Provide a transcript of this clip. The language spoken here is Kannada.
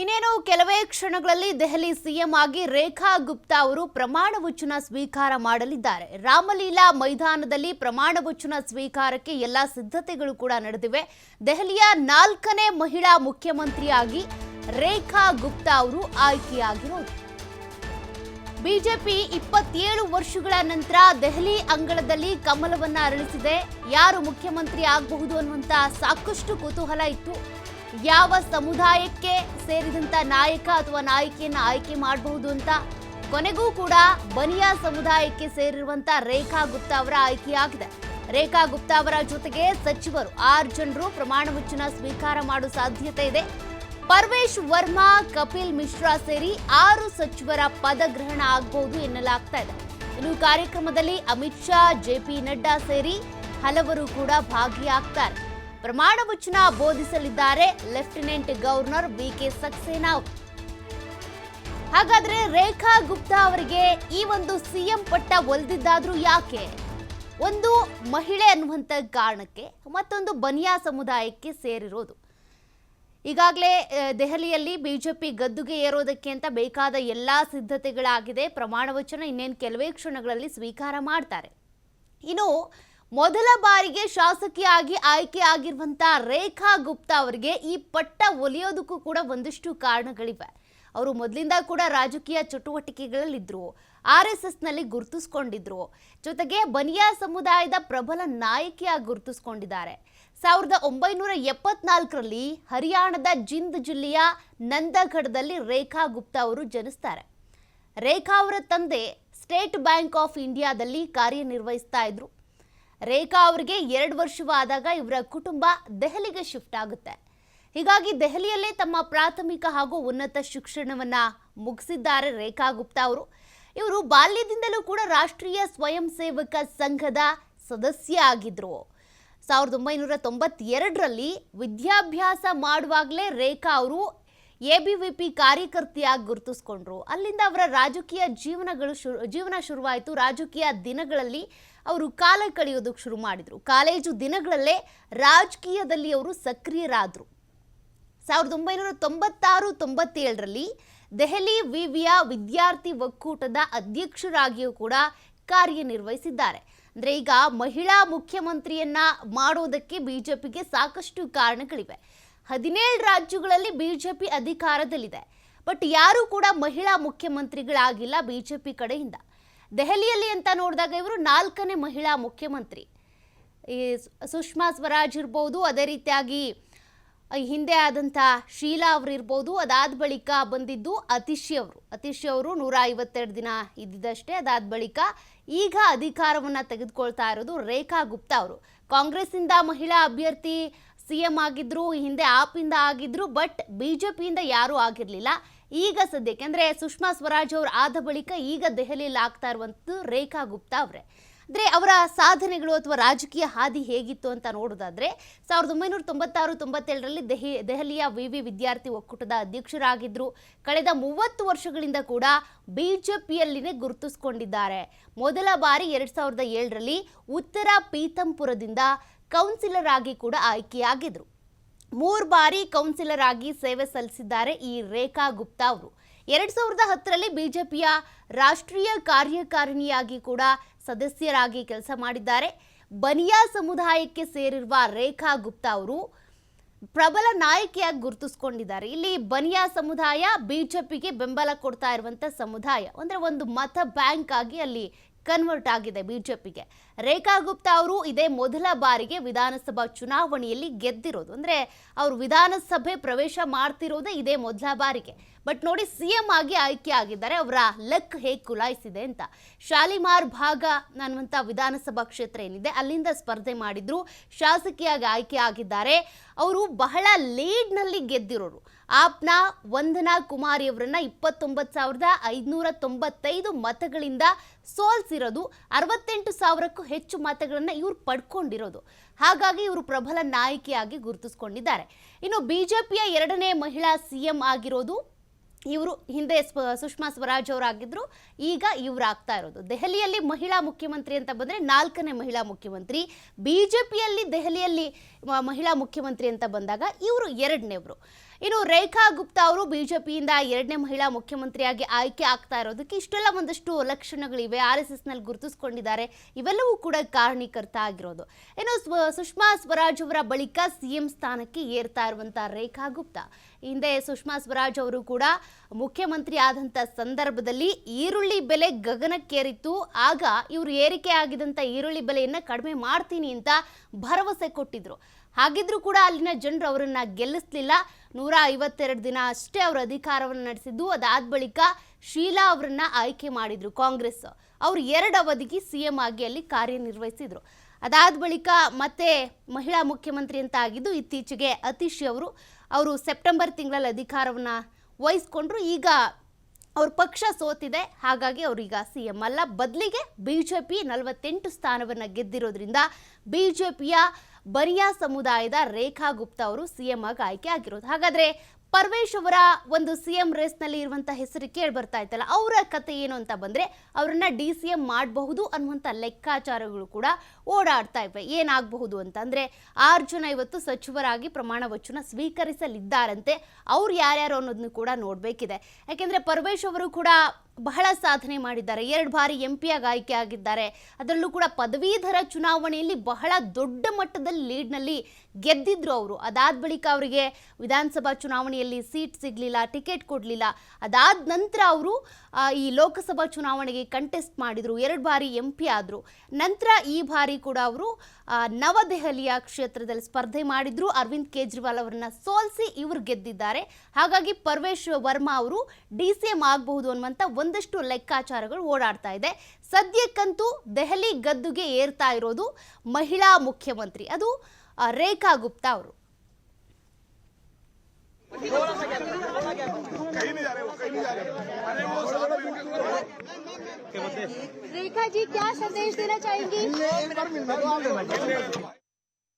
ಇನ್ನೇನು, ಕೆಲವೇ ಕ್ಷಣಗಳಲ್ಲಿ ದೆಹಲಿ ಸಿಎಂ ಆಗಿ ರೇಖಾ ಗುಪ್ತಾ ಅವರು ಪ್ರಮಾಣ ವಚನ ಸ್ವೀಕಾರ ಮಾಡಲಿದ್ದಾರೆ. ರಾಮಲೀಲಾ ಮೈದಾನದಲ್ಲಿ ಪ್ರಮಾಣ ವಚನ ಸ್ವೀಕಾರಕ್ಕೆ ಎಲ್ಲ ಸಿದ್ಧತೆಗಳು ಕೂಡ ನಡೆದಿವೆ. ದೆಹಲಿಯ ನಾಲ್ಕನೇ ಮಹಿಳಾ ಮುಖ್ಯಮಂತ್ರಿಯಾಗಿ ರೇಖಾ ಗುಪ್ತಾ ಅವರು ಆಯ್ಕೆಯಾಗಿರೋದು ಬಿಜೆಪಿ ಇಪ್ಪತ್ತೇಳು ವರ್ಷಗಳ ನಂತರ ದೆಹಲಿ ಅಂಗಳದಲ್ಲಿ ಕಮಲವನ್ನ ಅರಳಿಸಿದೆ. ಯಾರು ಮುಖ್ಯಮಂತ್ರಿ ಆಗಬಹುದು ಅನ್ನುವಂತ ಸಾಕಷ್ಟು ಕುತೂಹಲ ಇತ್ತು. ಯಾವ ಸಮುದಾಯಕ್ಕೆ ಸೇರಿದಂತ ನಾಯಕ ಅಥವಾ ನಾಯಕಿಯನ್ನ ಆಯ್ಕೆ ಮಾಡಬಹುದು ಅಂತ ಕೊನೆಗೂ ಕೂಡ ಬನಿಯಾ ಸಮುದಾಯಕ್ಕೆ ಸೇರಿರುವಂತ ರೇಖಾ ಗುಪ್ತಾ ಅವರ ಆಯ್ಕೆಯಾಗಿದೆ. ರೇಖಾ ಗುಪ್ತಾ ಅವರ ಜೊತೆಗೆ ಸಚಿವರು ಆರು ಜನರು ಪ್ರಮಾಣ ವಚನ ಸ್ವೀಕಾರ ಮಾಡುವ ಸಾಧ್ಯತೆ ಇದೆ. ಪರ್ವೇಶ್ ವರ್ಮಾ, ಕಪಿಲ್ ಮಿಶ್ರಾ ಸೇರಿ ಆರು ಸಚಿವರ ಪದಗ್ರಹಣ ಆಗಬಹುದು ಎನ್ನಲಾಗ್ತಾ ಇದೆ. ಇನ್ನು ಕಾರ್ಯಕ್ರಮದಲ್ಲಿ ಅಮಿತ್ ಶಾ ಜೆಪಿ ನಡ್ಡಾ ಸೇರಿ ಹಲವರು ಕೂಡ ಭಾಗಿಯಾಗ್ತಾರೆ. ಪ್ರಮಾಣ ವಚನ ಬೋಧಿಸಲಿದ್ದಾರೆ. Lieutenant governor B K Saxena ಹಾಗಾದ್ರೆ ರೇಖಾ ಗುಪ್ತಾ ಅವರಿಗೆ ಈ ಒಂದು ಸಿಎಂ ಪಟ್ಟ ಒಲ್ದಿದ್ದಾದ್ರೂ ಯಾಕೆ? ಒಂದು ಮಹಿಳೆ ಅನ್ನುವಂಥ ಕಾರಣಕ್ಕೆ ಮತ್ತೊಂದು ಬನಿಯಾ ಸಮುದಾಯಕ್ಕೆ ಸೇರಿರೋದು. ಈಗಾಗಲೇ ದೆಹಲಿಯಲ್ಲಿ ಬಿಜೆಪಿ ಗದ್ದುಗೆ ಏರೋದಕ್ಕೆ ಅಂತ ಬೇಕಾದ ಎಲ್ಲ ಸಿದ್ಧತೆಗಳಾಗಿದೆ. ಪ್ರಮಾಣ ವಚನ ಇನ್ನೇನು ಕೆಲವೇ ಕ್ಷಣಗಳಲ್ಲಿ ಸ್ವೀಕಾರ ಮಾಡ್ತಾರೆ. ಇನ್ನು ಮೊದಲ ಬಾರಿಗೆ ಶಾಸಕಿಯಾಗಿ ಆಯ್ಕೆ ಆಗಿರುವಂತಹ ರೇಖಾ ಗುಪ್ತಾ ಅವರಿಗೆ ಈ ಪಟ್ಟ ಒಲಿಯೋದಕ್ಕೂ ಕೂಡ ಒಂದಿಷ್ಟು ಕಾರಣಗಳಿವೆ. ಅವರು ಮೊದಲಿಂದ ಕೂಡ ರಾಜಕೀಯ ಚಟುವಟಿಕೆಗಳಲ್ಲಿದ್ದರು ಆರ್ ಎಸ್ ಎಸ್ನಲ್ಲಿ ಗುರುತಿಸ್ಕೊಂಡಿದ್ರು. ಜೊತೆಗೆ ಬನಿಯಾ ಸಮುದಾಯದ ಪ್ರಬಲ ನಾಯಕಿಯಾಗಿ ಗುರುತಿಸ್ಕೊಂಡಿದ್ದಾರೆ. ಸಾವಿರದ ಒಂಬೈನೂರ ಎಪ್ಪತ್ನಾಲ್ಕರಲ್ಲಿ ಹರಿಯಾಣದ ಜಿಂದ್ ಜಿಲ್ಲೆಯ ನಂದಗಢದಲ್ಲಿ ರೇಖಾ ಗುಪ್ತಾ ಅವರು ಜನಿಸ್ತಾರೆ. ರೇಖಾ ಅವರ ತಂದೆ ಸ್ಟೇಟ್ ಬ್ಯಾಂಕ್ ಆಫ್ ಇಂಡಿಯಾದಲ್ಲಿ ಕಾರ್ಯನಿರ್ವಹಿಸ್ತಾ ಇದ್ರು. ರೇಖಾ ಅವರಿಗೆ ಎರಡು ವರ್ಷವಾದಾಗ ಇವರ ಕುಟುಂಬ ದೆಹಲಿಗೆ ಶಿಫ್ಟ್ ಆಗುತ್ತೆ. ಹೀಗಾಗಿ ದೆಹಲಿಯಲ್ಲೇ ತಮ್ಮ ಪ್ರಾಥಮಿಕ ಹಾಗೂ ಉನ್ನತ ಶಿಕ್ಷಣವನ್ನು ಮುಗಿಸಿದ್ದಾರೆ ರೇಖಾ ಗುಪ್ತಾ ಅವರು. ಇವರು ಬಾಲ್ಯದಿಂದಲೂ ಕೂಡ ರಾಷ್ಟ್ರೀಯ ಸ್ವಯಂ ಸೇವಕ ಸಂಘದ ಸದಸ್ಯ ಆಗಿದ್ರು. ಸಾವಿರದ ಒಂಬೈನೂರ ತೊಂಬತ್ತೆರಡರಲ್ಲಿ ವಿದ್ಯಾಭ್ಯಾಸ ಮಾಡುವಾಗಲೇ ರೇಖಾ ಅವರು ಎ ಬಿ ವಿ ಪಿ ಕಾರ್ಯಕರ್ತೆಯಾಗಿ ಗುರುತಿಸ್ಕೊಂಡ್ರು. ಅಲ್ಲಿಂದ ಅವರ ರಾಜಕೀಯ ಜೀವನಗಳು ಶುರು, ಜೀವನ ಶುರುವಾಯಿತು. ರಾಜಕೀಯ ದಿನಗಳಲ್ಲಿ ಅವರು ಕಾಲ ಕಳೆಯೋದಕ್ಕೆ ಶುರು ಮಾಡಿದರು. ಕಾಲೇಜು ದಿನಗಳಲ್ಲೇ ರಾಜಕೀಯದಲ್ಲಿ ಅವರು ಸಕ್ರಿಯರಾದರು. ಸಾವಿರದ ಒಂಬೈನೂರ ತೊಂಬತ್ತಾರು ತೊಂಬತ್ತೇಳರಲ್ಲಿ ದೆಹಲಿ ವಿವಿಯ ವಿದ್ಯಾರ್ಥಿ ಒಕ್ಕೂಟದ ಅಧ್ಯಕ್ಷರಾಗಿಯೂ ಕೂಡ ಕಾರ್ಯನಿರ್ವಹಿಸಿದ್ದಾರೆ. ಅಂದರೆ ಈಗ ಮಹಿಳಾ ಮುಖ್ಯಮಂತ್ರಿಯನ್ನ ಮಾಡೋದಕ್ಕೆ ಬಿಜೆಪಿಗೆ ಸಾಕಷ್ಟು ಕಾರಣಗಳಿವೆ. ಹದಿನೇಳು ರಾಜ್ಯಗಳಲ್ಲಿ ಬಿಜೆಪಿ ಅಧಿಕಾರದಲ್ಲಿದೆ. ಬಟ್ ಯಾರೂ ಕೂಡ ಮಹಿಳಾ ಮುಖ್ಯಮಂತ್ರಿಗಳಾಗಿಲ್ಲ ಬಿಜೆಪಿ ಕಡೆಯಿಂದ. ದೆಹಲಿಯಲ್ಲಿ ಅಂತ ನೋಡಿದಾಗ ಇವರು ನಾಲ್ಕನೇ ಮಹಿಳಾ ಮುಖ್ಯಮಂತ್ರಿ. ಈ ಸುಷ್ಮಾ ಸ್ವರಾಜ್ ಇರ್ಬೋದು, ಅದೇ ರೀತಿಯಾಗಿ ಹಿಂದೆ ಆದಂಥ ಶೀಲಾ ಅವರು ಇರ್ಬೋದು, ಅದಾದ ಬಳಿಕ ಬಂದಿದ್ದು ಅತಿಶಿ ಅವರು. ಅತಿಶಿ ಅವರು ನೂರ ಐವತ್ತೆರಡು ದಿನ ಇದ್ದಿದ್ದಷ್ಟೇ, ಅದಾದ ಬಳಿಕ ಈಗ ಅಧಿಕಾರವನ್ನು ತೆಗೆದುಕೊಳ್ತಾ ಇರೋದು ರೇಖಾ ಗುಪ್ತಾ ಅವರು. ಕಾಂಗ್ರೆಸ್ಸಿಂದ ಮಹಿಳಾ ಅಭ್ಯರ್ಥಿ ಸಿ ಎಂ ಆಗಿದ್ರು ಹಿಂದೆ ಆಪಿಂದ ಆಗಿದ್ರು, ಬಟ್ ಬಿ ಜೆ ಪಿಯಿಂದ ಯಾರೂ ಆಗಿರಲಿಲ್ಲ. ಈಗ ಸದ್ಯಕ್ಕೆ ಅಂದರೆ ಸುಷ್ಮಾ ಸ್ವರಾಜ್ ಅವರು ಆದ ಬಳಿಕ ಈಗ ದೆಹಲಿಯಲ್ಲಿ ಆಗ್ತಾ ಇರುವಂಥದ್ದು ರೇಖಾ ಗುಪ್ತಾ ಅವರೇ. ಅಂದರೆ ಅವರ ಸಾಧನೆಗಳು ಅಥವಾ ರಾಜಕೀಯ ಹಾದಿ ಹೇಗಿತ್ತು ಅಂತ ನೋಡೋದಾದ್ರೆ ಸಾವಿರದ ಒಂಬೈನೂರ ತೊಂಬತ್ತಾರು, ತೊಂಬತ್ತೇಳರಲ್ಲಿ ದೆಹಿ, ದೆಹಲಿಯ ವಿ ವಿ ವಿದ್ಯಾರ್ಥಿ ಒಕ್ಕೂಟದ ಅಧ್ಯಕ್ಷರಾಗಿದ್ದರು ಕಳೆದ ಮೂವತ್ತು ವರ್ಷಗಳಿಂದ ಕೂಡ ಬಿ ಜೆ ಪಿಯಲ್ಲಿನೇ ಗುರುತಿಸ್ಕೊಂಡಿದ್ದಾರೆ. ಮೊದಲ ಬಾರಿ ಎರಡು ಸಾವಿರದ ಏಳರಲ್ಲಿ ಉತ್ತರ ಪೀತಂಪುರದಿಂದ ಕೌನ್ಸಿಲರ್ ಆಗಿ ಕೂಡ ಆಯ್ಕೆಯಾಗಿದ್ರು. ಮೂರು ಬಾರಿ ಕೌನ್ಸಿಲರ್ ಆಗಿ ಸೇವೆ ಸಲ್ಲಿಸಿದ್ದಾರೆ ಈ ರೇಖಾ ಗುಪ್ತಾ ಅವರು. ಎರಡ್ ಸಾವಿರದ ಹತ್ತರಲ್ಲಿ ಬಿಜೆಪಿಯ ರಾಷ್ಟ್ರೀಯ ಕಾರ್ಯಕಾರಿಣಿಯಾಗಿ ಕೂಡ ಸದಸ್ಯರಾಗಿ ಕೆಲಸ ಮಾಡಿದ್ದಾರೆ. ಬನಿಯಾ ಸಮುದಾಯಕ್ಕೆ ಸೇರಿರುವ ರೇಖಾ ಗುಪ್ತಾ ಅವರು ಪ್ರಬಲ ನಾಯಕಿಯಾಗಿ ಗುರುತಿಸ್ಕೊಂಡಿದ್ದಾರೆ. ಇಲ್ಲಿ ಬನಿಯಾ ಸಮುದಾಯ ಬಿಜೆಪಿಗೆ ಬೆಂಬಲ ಕೊಡ್ತಾ ಇರುವಂತ ಸಮುದಾಯ. ಅಂದ್ರೆ ಒಂದು ಮತ ಬ್ಯಾಂಕ್ ಆಗಿ ಅಲ್ಲಿ ಕನ್ವರ್ಟ್ ಆಗಿದೆ ಬಿಜೆಪಿಗೆ. ರೇಖಾ ಗುಪ್ತಾ ಅವರು ಇದೇ ಮೊದಲ ಬಾರಿಗೆ ವಿಧಾನಸಭಾ ಚುನಾವಣೆಯಲ್ಲಿ ಗೆದ್ದಿರೋದು. ಅಂದ್ರೆ ಅವರು ವಿಧಾನಸಭೆ ಪ್ರವೇಶ ಮಾಡ್ತಿರೋದೇ ಇದೇ ಮೊದಲ ಬಾರಿಗೆ. ಬಟ್ ನೋಡಿ ಸಿ ಎಂ ಆಗಿ ಆಯ್ಕೆ ಆಗಿದ್ದಾರೆ. ಅವರ ಲಕ್ ಹೇಗೆ ಕುಲಾಯಿಸಿದೆ ಅಂತ. ಶಾಲಿಮಾರ್ ಭಾಗ ಅನ್ನುವಂಥ ವಿಧಾನಸಭಾ ಕ್ಷೇತ್ರ ಏನಿದೆ, ಅಲ್ಲಿಂದ ಸ್ಪರ್ಧೆ ಮಾಡಿದ್ರು. ಶಾಸಕಿಯಾಗಿ ಆಯ್ಕೆ ಆಗಿದ್ದಾರೆ. ಅವರು ಬಹಳ ಲೀಡ್ನಲ್ಲಿ ಗೆದ್ದಿರೋರು. ಆಪ್ನ ವಂದನಾ ಕುಮಾರಿ ಅವರನ್ನ ಇಪ್ಪತ್ತೊಂಬತ್ತು ಸಾವಿರದ ಐದುನೂರ ತೊಂಬತ್ತೈದು ಮತಗಳಿಂದ ಸೋಲ್ಸಿರೋದು ಅರವತ್ತೆಂಟು ಸಾವಿರಕ್ಕೂ ಹೆಚ್ಚು ಮತಗಳನ್ನು ಇವರು ಪಡ್ಕೊಂಡಿರೋದು. ಹಾಗಾಗಿ ಇವರು ಪ್ರಬಲ ನಾಯಕಿಯಾಗಿ ಗುರುತಿಸ್ಕೊಂಡಿದ್ದಾರೆ. ಇನ್ನು ಬಿಜೆಪಿಯ ಎರಡನೇ ಮಹಿಳಾ ಸಿಎಂ ಆಗಿರೋದು ಇವರು. ಹಿಂದೆ ಸುಷ್ಮಾ ಸ್ವರಾಜ್ ಅವರಾಗಿದ್ದರು ಈಗ ಇವರಾಗ್ತಾ ಇರೋದು. ದೆಹಲಿಯಲ್ಲಿ ಮಹಿಳಾ ಮುಖ್ಯಮಂತ್ರಿ ಅಂತ ಬಂದರೆ ನಾಲ್ಕನೇ ಮಹಿಳಾ ಮುಖ್ಯಮಂತ್ರಿ. ಬಿ ಜೆ ಪಿಯಲ್ಲಿ ದೆಹಲಿಯಲ್ಲಿ ಮಹಿಳಾ ಮುಖ್ಯಮಂತ್ರಿ ಅಂತ ಬಂದಾಗ ಇವರು ಎರಡನೇವರು. ಇನ್ನು ರೇಖಾ ಗುಪ್ತಾ ಅವರು ಬಿಜೆಪಿಯಿಂದ ಎರಡನೇ ಮಹಿಳಾ ಮುಖ್ಯಮಂತ್ರಿಯಾಗಿ ಆಯ್ಕೆ ಆಗ್ತಾ ಇರೋದಕ್ಕೆ ಇಷ್ಟೆಲ್ಲ ಒಂದಷ್ಟು ಲಕ್ಷಣಗಳಿವೆ. R S ಎಸ್ನಲ್ಲಿ ಗುರುತಿಸ್ಕೊಂಡಿದ್ದಾರೆ. ಇವೆಲ್ಲವೂ ಕೂಡ ಕಾರಣೀಕರ್ತ ಆಗಿರೋದು. ಇನ್ನು ಸುಷ್ಮಾ ಸ್ವರಾಜ್ ಅವರ ಬಳಿಕ ಸಿಎಂ ಸ್ಥಾನಕ್ಕೆ ಏರ್ತಾ ಇರುವಂಥ ರೇಖಾ ಗುಪ್ತಾ. ಹಿಂದೆ ಸುಷ್ಮಾ ಸ್ವರಾಜ್ ಅವರು ಕೂಡ ಮುಖ್ಯಮಂತ್ರಿ ಆದಂತ ಸಂದರ್ಭದಲ್ಲಿ ಈರುಳ್ಳಿ ಬೆಲೆ ಗಗನಕ್ಕೇರಿತ್ತು. ಆಗ ಇವರು ಏರಿಕೆ ಆಗಿದಂತ ಈರುಳ್ಳಿ ಬೆಲೆಯನ್ನು ಕಡಿಮೆ ಮಾಡ್ತೀನಿ ಅಂತ ಭರವಸೆ ಕೊಟ್ಟಿದ್ರು. ಹಾಗಿದ್ರೂ ಕೂಡ ಅಲ್ಲಿನ ಜನರು ಅವರನ್ನು ಗೆಲ್ಲಿಸ್ಲಿಲ್ಲ. ನೂರ ಐವತ್ತೆರಡು ದಿನ ಅಷ್ಟೇ ಅವರು ಅಧಿಕಾರವನ್ನು ನಡೆಸಿದ್ದು. ಅದಾದ ಬಳಿಕ ಶೀಲಾ ಅವರನ್ನ ಆಯ್ಕೆ ಮಾಡಿದ್ರು ಕಾಂಗ್ರೆಸ್. ಅವರು ಎರಡು ಅವಧಿಗೆ ಸಿ ಎಂ ಆಗಿ ಅಲ್ಲಿ ಕಾರ್ಯನಿರ್ವಹಿಸಿದ್ರು. ಅದಾದ ಬಳಿಕ ಮತ್ತೆ ಮಹಿಳಾ ಮುಖ್ಯಮಂತ್ರಿ ಅಂತ ಆಗಿದ್ದು ಇತ್ತೀಚೆಗೆ ಅತೀಶ್ ಅವರು. ಅವರು ಸೆಪ್ಟೆಂಬರ್ ತಿಂಗಳಲ್ಲಿ ಅಧಿಕಾರವನ್ನು ವಹಿಸ್ಕೊಂಡ್ರು. ಈಗ ಅವ್ರ ಪಕ್ಷ ಸೋತಿದೆ. ಹಾಗಾಗಿ ಅವ್ರೀಗ ಸಿ ಎಂ ಅಲ್ಲ. ಬದಲಿಗೆ ಬಿಜೆಪಿ ನಲವತ್ತೆಂಟು ಸ್ಥಾನವನ್ನು ಗೆದ್ದಿರೋದ್ರಿಂದ ಬಿಜೆಪಿಯ ಬರಿಯಾ ಸಮುದಾಯದ ರೇಖಾ ಗುಪ್ತಾ ಅವರು ಸಿ ಎಂ ಆಗಿ ಆಯ್ಕೆ ಆಗಿರೋದು. ಹಾಗಾದ್ರೆ ಪರ್ವೇಶ್ ಅವರ ಒಂದು ಸಿ ಎಂ ರೇಸ್ನಲ್ಲಿ ಇರುವಂಥ ಹೆಸರು ಕೇಳಿ ಬರ್ತಾ ಇತ್ತಲ್ಲ, ಅವರ ಕತೆ ಏನು ಅಂತ ಬಂದ್ರೆ ಅವರನ್ನ ಡಿ ಸಿ ಎಂ ಮಾಡಬಹುದು ಅನ್ನುವಂಥ ಲೆಕ್ಕಾಚಾರಗಳು ಕೂಡ ಓಡಾಡ್ತಾ ಇವೆ. ಏನಾಗಬಹುದು ಅಂತ ಅಂದ್ರೆ ಆರು ಜನ ಇವತ್ತು ಸಚಿವರಾಗಿ ಪ್ರಮಾಣ ವಚನ ಸ್ವೀಕರಿಸಲಿದ್ದಾರಂತೆ. ಅವ್ರು ಯಾರ್ಯಾರು ಅನ್ನೋದನ್ನು ಕೂಡ ನೋಡಬೇಕಿದೆ. ಯಾಕೆಂದ್ರೆ ಪರ್ವೇಶ್ ಅವರು ಕೂಡ ಬಹಳ ಸಾಧನೆ ಮಾಡಿದ್ದಾರೆ. ಎರಡು ಬಾರಿ ಎಂ ಆಗಿ ಆಯ್ಕೆ ಆಗಿದ್ದಾರೆ. ಅದರಲ್ಲೂ ಕೂಡ ಪದವೀಧರ ಚುನಾವಣೆಯಲ್ಲಿ ಬಹಳ ದೊಡ್ಡ ಮಟ್ಟದಲ್ಲಿ ಲೀಡ್ನಲ್ಲಿ ಗೆದ್ದಿದ್ರು ಅವರು. ಅದಾದ ಬಳಿಕ ಅವರಿಗೆ ವಿಧಾನಸಭಾ ಚುನಾವಣೆಯಲ್ಲಿ ಸೀಟ್ ಸಿಗಲಿಲ್ಲ, ಟಿಕೆಟ್ ಕೊಡಲಿಲ್ಲ. ಅದಾದ ನಂತರ ಅವರು ಈ ಲೋಕಸಭಾ ಚುನಾವಣೆಗೆ ಕಂಟೆಸ್ಟ್ ಮಾಡಿದರು. ಎರಡು ಬಾರಿ ಎಂ ಪಿ ಆದರು. ನಂತರ ಈ ಬಾರಿ ಕೂಡ ಅವರು ನವದೆಹಲಿಯ ಕ್ಷೇತ್ರದಲ್ಲಿ ಸ್ಪರ್ಧೆ ಮಾಡಿದ್ರು. ಅರವಿಂದ್ ಕೇಜ್ರಿವಾಲ್ ಅವರನ್ನ ಸೋಲಿಸಿ ಇವರು ಗೆದ್ದಿದ್ದಾರೆ. ಹಾಗಾಗಿ ಪರ್ವೇಶ್ ವರ್ಮಾ ಅವರು ಡಿ ಸಿ ಎಂ ಆಗಬಹುದು ಅನ್ನುವಂಥ ಒಂದಷ್ಟು ಲೆಕ್ಕಾಚಾರಗಳು ಓಡಾಡ್ತಾ ಇದೆ. ಸದ್ಯಕ್ಕಂತೂ ದೆಹಲಿ ಗದ್ದುಗೆ ಏರ್ತಾ ಇರೋದು ಮಹಿಳಾ ಮುಖ್ಯಮಂತ್ರಿ. ಅದು ರೇಖಾ ಗುಪ್ತಾ ಅವರು रेखा जी क्या संदेश देना चाहेंगी